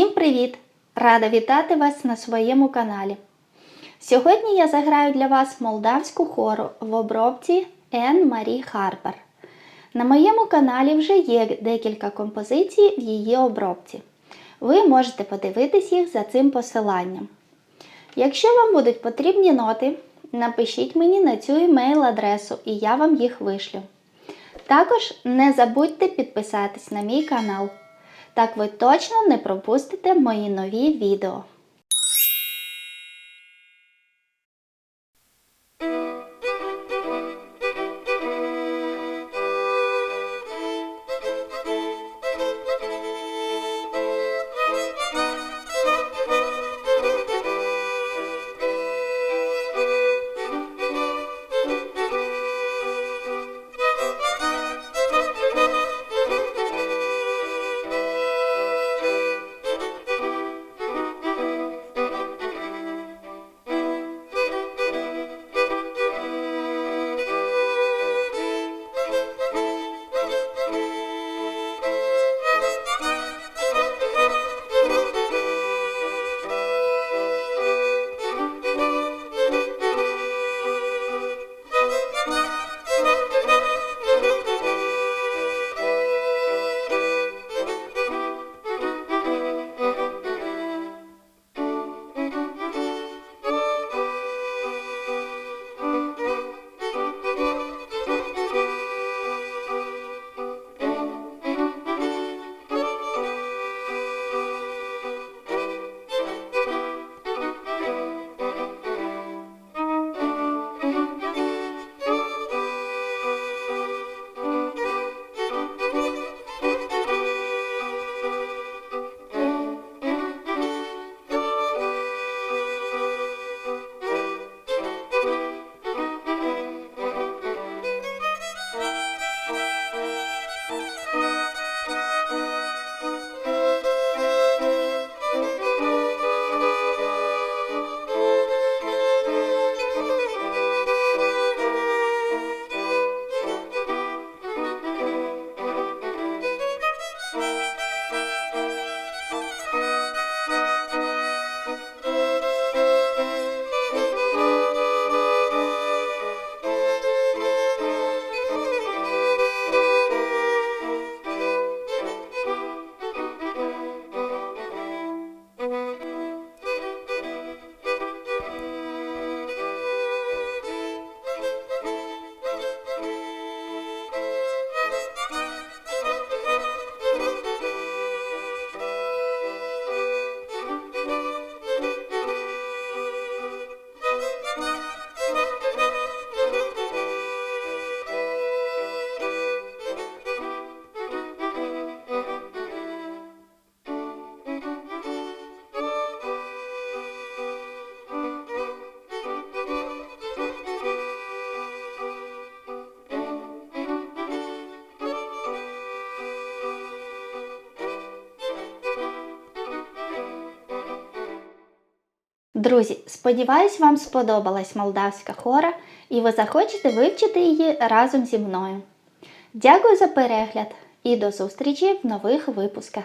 Всім привіт! Рада вітати вас на своєму каналі. Сьогодні я заграю для вас молдавську хору в обробці Ен Марі Харпер. На моєму каналі вже є декілька композицій в її обробці. Ви можете подивитись їх за цим посиланням. Якщо вам будуть потрібні ноти, напишіть мені на цю емейл-адресу і я вам їх вишлю. Також не забудьте підписатись на мій канал. Так ви точно не пропустите мої нові відео. Друзі, сподіваюсь, вам сподобалась молдавська хора і ви захочете вивчити її разом зі мною. Дякую за перегляд і до зустрічі в нових випусках.